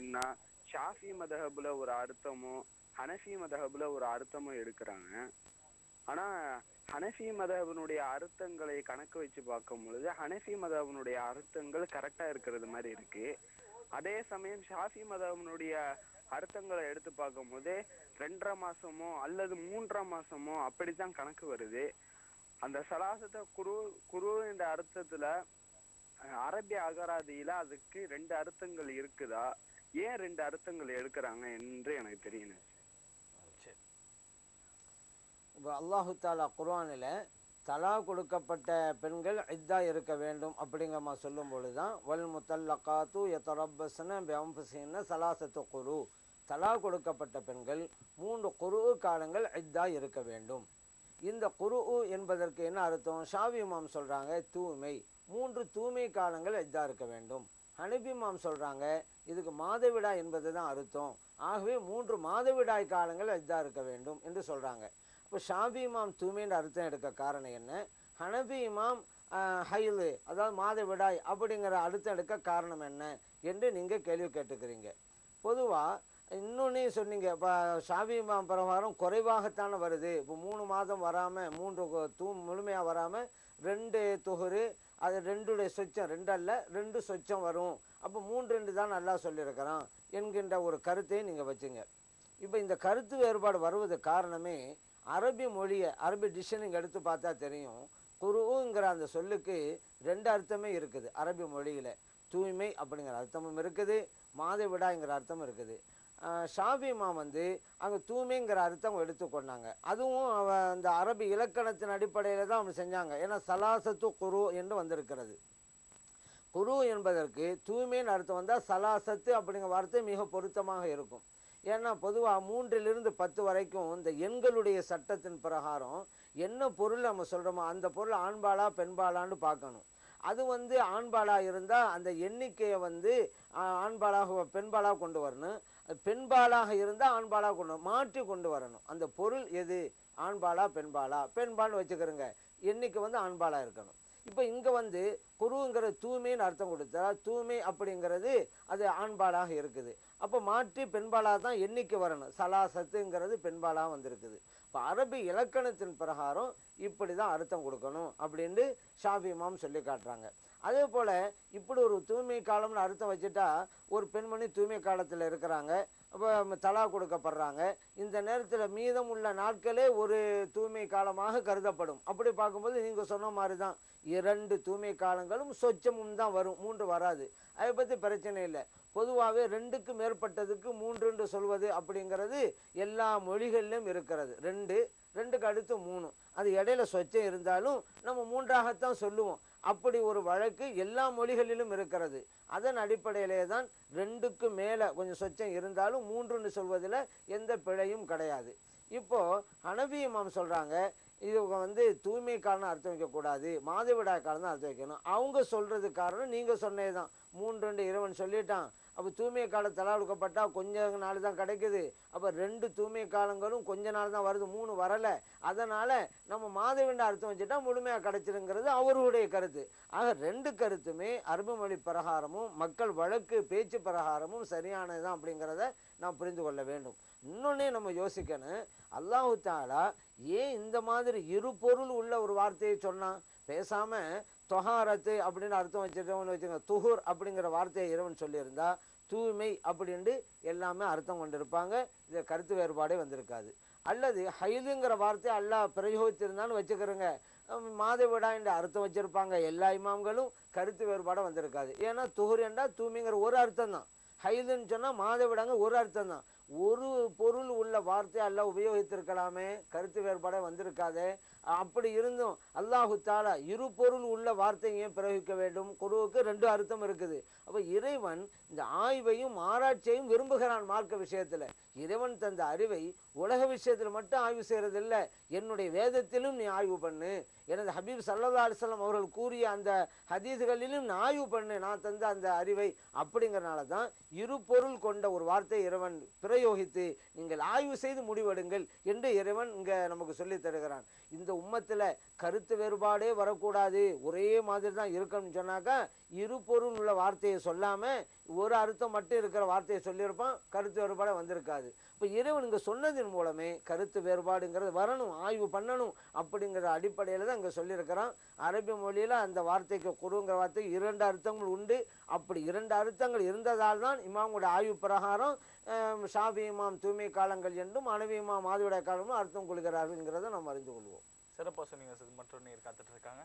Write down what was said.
என்ன ஷாஃபி மதஹபுல ஒரு அர்த்தமும் ஹனஃபி மதஹபுல ஒரு அர்த்தமும் எடுக்கிறாங்க. ஆனா ஹனஃபி மதஹபனுடைய அர்த்தங்களை கணக்கு வச்சு பார்க்கும் பொழுது ஹனஃபி மதஹபனுடைய அர்த்தங்கள் கரெக்டா இருக்கிறது மாதிரி இருக்கு. அதே சமயம் ஷாஃபி மதஹபனுடைய அர்த்தங்களை எடுத்து பார்க்கும்போது ரெண்டரை மாசமோ அல்லது மூன்றரை மாசமோ அப்படித்தான் கணக்கு வருது. அந்த சலாசத்தை குரு குரு என்ற அர்த்தத்துல அரபி அரபிய அகராதியில அதுக்கு ரெண்டு அர்த்தங்கள் இருக்குதா? ஏன் ரெண்டு அர்த்தங்கள் எடுக்கிறாங்க என்று எனக்கு தெரியணும். சரி. இப்போ அல்லாஹு தாலா குர்ஆனில் தலா கொடுக்கப்பட்ட பெண்கள் இத்தா இருக்க வேண்டும் அப்படிங்கம்மா சொல்லும் பொழுது தான் வல் முத்தல்லக்காத்து எத்தரப்பசன பெம்பசின சலாசத்து குரு. தலா கொடுக்கப்பட்ட பெண்கள் மூன்று குரு காலங்கள் இத்தா இருக்க வேண்டும். இந்த குரு என்பதற்கு என்ன அர்த்தம்? ஷாவிமாம் சொல்கிறாங்க தூய்மை. மூன்று தூய்மை காலங்கள் இத்தா இருக்க வேண்டும். ஹனபி சொல்கிறாங்க இதுக்கு மாதவிடாய் என்பது தான் அர்த்தம். ஆகவே மூன்று மாதவிடாய் காலங்கள் இதாக இருக்க வேண்டும் என்று சொல்கிறாங்க இப்போ ஷாபி இமாம் தூய்மைன்ற அர்த்தம் எடுக்க காரணம் என்ன? ஹனபி இமாம் ஆஹ், ஹைலு அதாவது மாதவிடாய் அப்படிங்கிற அர்த்தம் எடுக்க காரணம் என்ன? என்று நீங்கள் கேள்வி கேட்டுக்கிறீங்க. பொதுவாக இன்னொன்னே சொன்னீங்க இப்போ ஷாபி பிரகாரம் குறைவாகத்தானே வருது. இப்போ மூணு மாதம் வராமல் மூன்று தூ முழுமையாக வராமல் ரெண்டு தொகுறு அது ரெண்டுடைய சொச்சம் ரெண்டு அல்ல ரெண்டு சொச்சம் வரும். அப்போ மூன்று ரெண்டு தான் நல்லா சொல்லியிருக்கிறான் என்கின்ற ஒரு கருத்தையும் நீங்கள் வச்சுங்க. இப்போ இந்த கருத்து வேறுபாடு வருவது காரணமே அரபி மொழியை அரபி டிக்ஷனிங் எடுத்து பார்த்தா தெரியும். குருங்கிற அந்த சொல்லுக்கு ரெண்டு அர்த்தமே இருக்குது அரபி மொழியில். தூய்மை அப்படிங்கிற அர்த்தமும் இருக்குது மாதவிடாங்கிற அர்த்தமும் இருக்குது. ஷாஃபிமா வந்து அங்கே தூய்மைங்கிற அர்த்தம் எடுத்துக்கொண்டாங்க. அதுவும் அவ அந்த அரபி இலக்கணத்தின் அடிப்படையில் தான் அவங்க செஞ்சாங்க. ஏன்னா சலாசத்து குரு என்று வந்திருக்கிறது. குரு என்பதற்கு தூய்மைன்னு அர்த்தம் வந்தால் சலாசத்து அப்படிங்கிற வார்த்தை மிக பொருத்தமாக இருக்கும். ஏன்னா பொதுவாக மூன்றிலிருந்து பத்து வரைக்கும் இந்த எண்களுடைய சட்டத்தின் பிரகாரம் என்ன பொருள் நம்ம சொல்கிறோமோ அந்த பொருள் ஆண்பாலா பெண்பாலான்னு பார்க்கணும். அது வந்து ஆண்பாலாக இருந்தால் அந்த எண்ணிக்கையை வந்து ஆண்பாலாக பெண்பாலாக கொண்டு வரணும். பெண்பாலாக இருந்தால் ஆண்பாலாக கொண்டு மாற்றி கொண்டு வரணும். அந்த பொருள் எது? ஆண்பாலா பெண்பாலா? பெண்பால்னு வச்சுக்கிறோங்க. எண்ணிக்கை வந்து ஆண்பாலாக இருக்கணும். இப்போ இங்கே வந்து குருங்கிற தூய்மைன்னு அர்த்தம் கொடுத்தா தூய்மை அப்படிங்கிறது அது ஆண்பாலாக இருக்குது. அப்போ மாற்றி பெண்பாலாக தான் எண்ணிக்கை வரணும். சலாசத்துங்கிறது பெண்பாலாக வந்திருக்குது. இப்போ அரபி இலக்கணத்தின் பிரகாரம் இப்படி தான் அர்த்தம் கொடுக்கணும் அப்படின்ட்டு ஷாஃபி இமாம் சொல்லி காட்டுறாங்க. அதே போல் இப்படி ஒரு தூய்மை காலம்னு அர்த்தம் வச்சுட்டா ஒரு பெண்மணி தூய்மை காலத்தில் இருக்கிறாங்க. தலா கொடுக்கப்படுறாங்க. இந்த நேரத்தில் மீதம் உள்ள நாட்களே ஒரு தூய்மை காலமாக கருதப்படும். அப்படி பார்க்கும்போது நீங்கள் சொன்ன மாதிரி தான் இரண்டு தூய்மை காலங்களும் சொச்சமும் தான் வரும் மூன்று வராது. அதை பற்றி பிரச்சனை இல்லை. பொதுவாகவே ரெண்டுக்கு மேற்பட்டதுக்கு மூன்றுன்னு சொல்வது அப்படிங்கிறது எல்லா மொழிகளிலும் இருக்கிறது. ரெண்டு ரெண்டுக்கு அடுத்து மூணு. அது இடையில சொச்சம் இருந்தாலும் நம்ம மூன்றாகத்தான் சொல்லுவோம். அப்படி ஒரு வழக்கு எல்லா மொழிகளிலும் இருக்கிறது. அதன் அடிப்படையிலே தான் ரெண்டுக்கு மேலே கொஞ்சம் சொச்சம் இருந்தாலும் மூன்றுன்னு சொல்வதில் எந்த பிழையும் கிடையாது. இப்போது ஹனபி இமாம் சொல்கிறாங்க இது வந்து தூய்மை காரணம் அர்த்தம் வைக்கக்கூடாது மாதவிடாய் காரணம் அர்த்தம் வைக்கணும். அவங்க சொல்கிறது காரணம் நீங்கள் சொன்னது தான் மூன்று ரெண்டு இறைவன் சொல்லிட்டான். அப்போ தூய்மை காலம் தலா கொடுக்கப்பட்டால் கொஞ்ச நாள் தான் கிடைக்குது. அப்போ ரெண்டு தூய்மை காலங்களும் கொஞ்ச நாள் தான் வருது. மூணு வரலை. அதனால் நம்ம மாதவிண்ட அர்த்தம் வச்சுட்டா முழுமையாக கிடைச்சிருங்கிறது அவருடைய கருத்து. ஆக ரெண்டு கருத்துமே அரபு மொழி பிரகாரமும் மக்கள் வழக்கு பேச்சு பிரகாரமும் சரியானது தான் அப்படிங்கிறத நாம் புரிந்து கொள்ள வேண்டும். இன்னொன்னே நம்ம யோசிக்கணும். அல்லாஹு தாலா ஏன் இந்த மாதிரி இரு பொருள் உள்ள ஒரு வார்த்தையை சொன்னான்? பேசாம தொஹாரத்து அப்படின்னு அர்த்தம் வச்சிருக்கோம்னு வச்சுக்கோங்க. துஹூர் அப்படிங்கிற வார்த்தையை இறைவன் சொல்லியிருந்தா தூய்மை அப்படின்ட்டு எல்லாமே அர்த்தம் கொண்டிருப்பாங்க. இது கருத்து வேறுபாடே வந்திருக்காது. அல்லது ஹைலுங்கிற வார்த்தை அல்லா பிரயோகித்திருந்தான்னு வச்சுக்கிறோங்க. மாதவிடா என்ற அர்த்தம் வச்சுருப்பாங்க. எல்லா இமாம்களும் கருத்து வேறுபாடாக வந்திருக்காது. ஏன்னா துஹூர் என்றால் தூய்மைங்கிற ஒரு அர்த்தம் தான் ஹைதுன்னு சொன்னால் மாதவிடாங்க ஒரு அர்த்தம் தான் ஒரு பொருள் உள்ள வார்த்தை அல்ல உபயோகித்திருக்கலாமே கருத்து வேறுபாடே வந்திருக்காதே. அப்படி இருந்தும் அல்லாஹு தாலா இரு பொருள் உள்ள வார்த்தை ஏன் பிரயோகிக்க வேண்டும்? குருவுக்கு ரெண்டு அர்த்தம் இருக்குது. அப்போ இறைவன் இந்த ஆய்வையும் ஆராய்ச்சியையும் விரும்புகிறான் மார்க்க விஷயத்தில். இறைவன் தந்த அறிவை உலக விஷயத்தில் மட்டும் ஆய்வு செய்கிறதில்லை என்னுடைய வேதத்திலும் நீ ஆய்வு பண்ணு. எனது ஹபீப் சல்லா அலிஸ்லாம் அவர்கள் கூறிய அந்த ஹதீஸ்களிலும் நான் ஆய்வு பண்ணு. நான் தந்த அந்த அறிவை அப்படிங்கிறனால தான் இரு பொருள் கொண்ட ஒரு வார்த்தை இறைவன் பிற உபயோகித்து நீங்கள் ஆய்வு செய்து முடிவெடுங்கள் என்று இறைவன் இங்கே நமக்கு சொல்லித் தருகிறான். இந்த உம்மத்தில் கருத்து வேறுபாடே வரக்கூடாது. ஒரே மாதிரி தான் இருக்கணும்னு சொன்னாக்கா இரு பொருள் உள்ள வார்த்தையை சொல்லாமல் ஒரு அர்த்தம் மட்டும் இருக்கிற வார்த்தையை சொல்லியிருப்பான். கருத்து வேறுபாடு வந்திருக்காது. இப்போ இறைவன் இங்கே சொன்னதன் மூலமே கருத்து வேறுபாடுங்கிறது வரணும் ஆய்வு பண்ணணும் அப்படிங்கிற அடிப்படையில் தான் இங்கே சொல்லியிருக்கிறான். அரபி மொழியில் அந்த வார்த்தைக்கு குருங்கிற வார்த்தைக்கு இரண்டு அர்த்தங்கள் உண்டு. அப்படி இரண்டு அர்த்தங்கள் இருந்ததால் தான் இமாமுடைய ஆய்வு பிரகாரம் ஷா ஆவியமாம் தூய்மை காலங்கள் என்றும் அனவி இமாம் மாதவிடாய் காலமும் அர்த்தம் கொள்கிறார்கள்ங்கிறத நாம் அறிந்து கொள்வோம். சிறப்பாக சொன்னீங்க சார். மற்றொரு காத்துட்டு இருக்காங்க.